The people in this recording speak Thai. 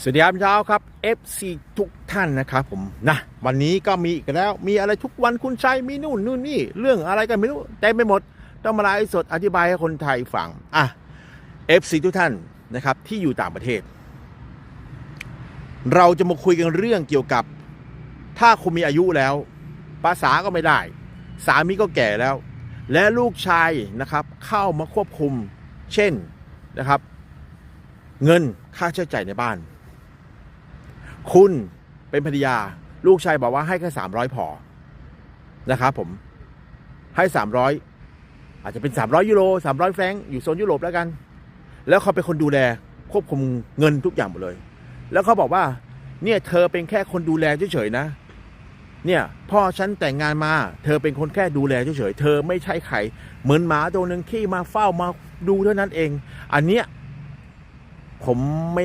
สวัสดีครับเช้าครับ FC ทุกท่านนะครับผมนะวันนี้ก็มีอีกแล้วมีอะไรทุกวันคุณชัยมีนู่นนู่นนี่ เรื่องอะไรกันไม่รู้เต็มไปหมด ต้องมาไลฟ์สดอธิบายให้คนไทยฟังอะ FC ทุกท่านนะครับที่อยู่ต่างประเทศ เราจะมาคุยกันเรื่องเกี่ยวกับ ถ้าคุณมีอายุแล้ว ภาษาก็ไม่ได้ สามีก็แก่แล้ว และลูกชายนะครับเข้ามาควบคุม เช่นนะครับ เงินค่าใช้จ่ายในบ้าน คุณเป็นภรรยา ลูกชายบอกว่าให้แค่สามร้อยพอนะครับผมให้สามร้อยอาจจะเป็นสามร้อยยูโรสามร้อยแฟรงก์อยู่โซนยุโรปแล้วกัน แล้วเขาเป็นคนดูแลควบคุมเงินทุกอย่างหมดเลย แล้วเขาบอกว่า เนี่ยเธอเป็นแค่คนดูแลเฉยๆนะ เนี่ยพ่อฉันแต่งงานมา เธอเป็นคนแค่ดูแลเฉยๆเธอไม่ใช่ใครเหมือนหมาตัวหนึ่งที่มาเฝ้ามาดูเท่านั้นเอง อันเนี้ยผมไม่